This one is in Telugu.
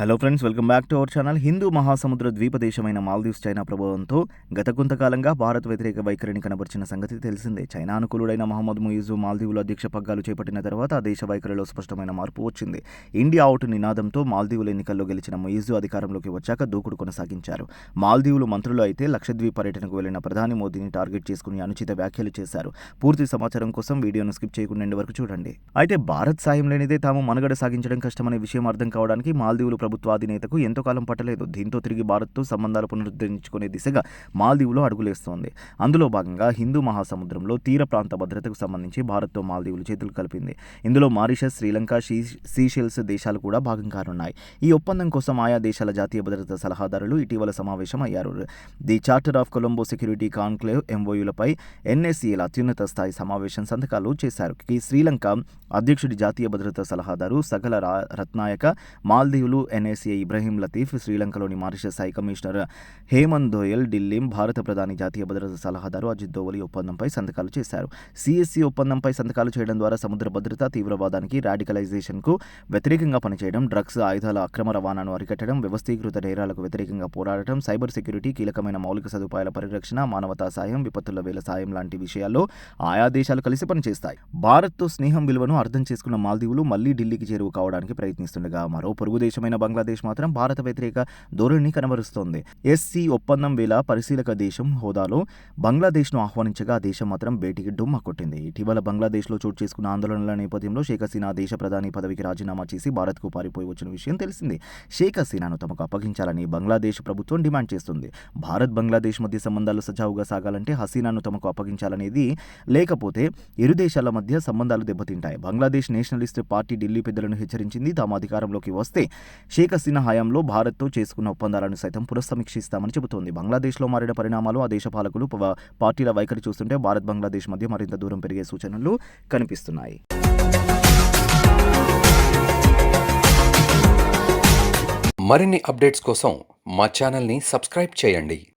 Hello friends welcome back to our channel Hindu మహాసముద్ర ద్వీప దేశమైన మాల్దీవ్స్ చైనా ప్రభావంతో గత కొంతకాలంగా భారత్ వ్యతిరేక వైఖరిని కనబరిచిన సంగతి తెలిసిందే. చైనా అనుకూలుడైన మహమ్మద్ ముయిజు మాల్దీవులు అధ్యక్ష పగ్గాలు చేపట్టిన తర్వాత ఆ దేశ వైఖరిలో స్పష్టమైన మార్పు వచ్చింది. ఇండియా అవుట్ నినాదంతో మాల్దీవుల ఎన్నికల్లో గెలిచిన ముయిజు అధికారంలోకి వచ్చాక దూకుడు కొనసాగించారు. మాల్దీవులు మంత్రులు అయితే లక్షద్వీప్ పర్యటనకు వెళ్ళిన ప్రధాని మోదీని టార్గెట్ చేసుకుని అనుచిత వ్యాఖ్యలు చేశారు. పూర్తి సమాచారం కోసం వీడియోను స్కిప్ చేయకుండా వరకు చూడండి. అయితే భారత్ సాయం లేనిదే తాము మనుగడ సాగించడం కష్టమనే విషయం అర్థం కావడానికి మాల్దీవులు ప్రభుత్వాధినేతకు ఎంతో కాలం పట్టలేదు. దీంతో తిరిగి భారత్తో సంబంధాలు పునరుద్ధరించుకునే దిశగా మాల్దీవులు అడుగులేస్తోంది. అందులో భాగంగా హిందూ మహాసముద్రంలో తీర ప్రాంత భద్రతకు సంబంధించి భారత్తో మాల్దీవులు చేతులు కలిపింది. ఇందులో మారిషస్ శ్రీలంక షీ సీషెల్స్ దేశాలు కూడా భాగం కానున్నాయి. ఈ ఒప్పందం కోసం ఆయా దేశాల జాతీయ భద్రతా సలహాదారులు ఇటీవల సమావేశం అయ్యారు. The charter of Colombo security conclave ఎంఓయూలపై ఎన్ఎస్సీల అత్యున్నత స్థాయి సమావేశం సంతకాలు చేశారు. ఈ శ్రీలంక అధ్యక్షుడి జాతీయ భద్రతా సలహాదారు సకల రత్నాయక మాల్దీవులు NSA Ibrahim Latif శ్రీలంకలోని Mauritius high commissioner Hemant Doval Delhi భారత ప్రధాని జాతీయ భద్రతా సలహాదారు అజిత్ దోవలి ఒప్పందంపై సంతకాలు చేశారు. సిఎస్సి ఒప్పందంపై సంతకాలు చేయడం ద్వారా సముద్ర భద్రత తీవ్రవాదానికి రాడికలైజేషన్కు వ్యతిరేకంగా పనిచేయడం డ్రగ్స్ ఆయుధాల అక్రమ రవాణాను అరికట్టడం వ్యవస్థీకృత నేరాలకు వ్యతిరేకంగా పోరాడటం సైబర్ సెక్యూరిటీ కీలకమైన మౌలిక సదుపాయాల పరిరక్షణ మానవతా సాయం విపత్తుల వేల సాయం లాంటి విషయాల్లో ఆయా దేశాలు కలిసి పనిచేస్తాయి. భారత్తో స్నేహం విలువను అర్థం చేసుకున్న మాల్దీవులు మళ్ళీ ఢిల్లీకి చేరువు కావడానికి ప్రయత్నిస్తుండగా మరో పొరుగు దేశమైన బంగ్లాదేశ్ మాత్రం భారత వ్యతిరేక ధోరణిని కనబరుస్తోంది. ఎస్సీ ఒప్పందం వేళ పరిశీలక దేశం హోదాలో బంగ్లాదేశ్ను ఆహ్వానించగా ఆ దేశం మాత్రం బేటికి డుమ్మ కొట్టింది. ఇటీవల బంగ్లాదేశ్లో చోటు చేసుకున్న ఆందోళనల నేపథ్యంలో షేక్ హసీనా దేశ ప్రధాని పదవికి రాజీనామా చేసి భారత్కు పారిపోయి వచ్చిన విషయం తెలిసింది. షేక్ హసీనాను తమకు అప్పగించాలని బంగ్లాదేశ్ ప్రభుత్వం డిమాండ్ చేస్తుంది. భారత్ బంగ్లాదేశ్ మధ్య సంబంధాలు సజావుగా సాగాలంటే హసీనాను తమకు అప్పగించాలనేది లేకపోతే ఇరు దేశాల మధ్య సంబంధాలు దెబ్బతింటాయి. బంగ్లాదేశ్ నేషనలిస్ట్ పార్టీ ఢిల్లీ పెద్దలను హెచ్చరించింది. తాము అధికారంలోకి వస్తే షేక్ హసీనా హయాంలో భారత్తో చేసుకున్న ఒప్పందాలను సైతం పునఃసమీక్షిస్తామని చెబుతోంది. బంగ్లాదేశ్లో మారిన పరిణామాలు ఆ దేశ పాలకులు పార్టీల వైఖరి చూస్తుంటే భారత్ బంగ్లాదేశ్ మధ్య మరింత దూరం పెరిగే సూచనలు కనిపిస్తున్నాయి. మరిన్ని అప్డేట్స్ కోసం మా ఛానల్ని సబ్స్క్రైబ్ చేయండి.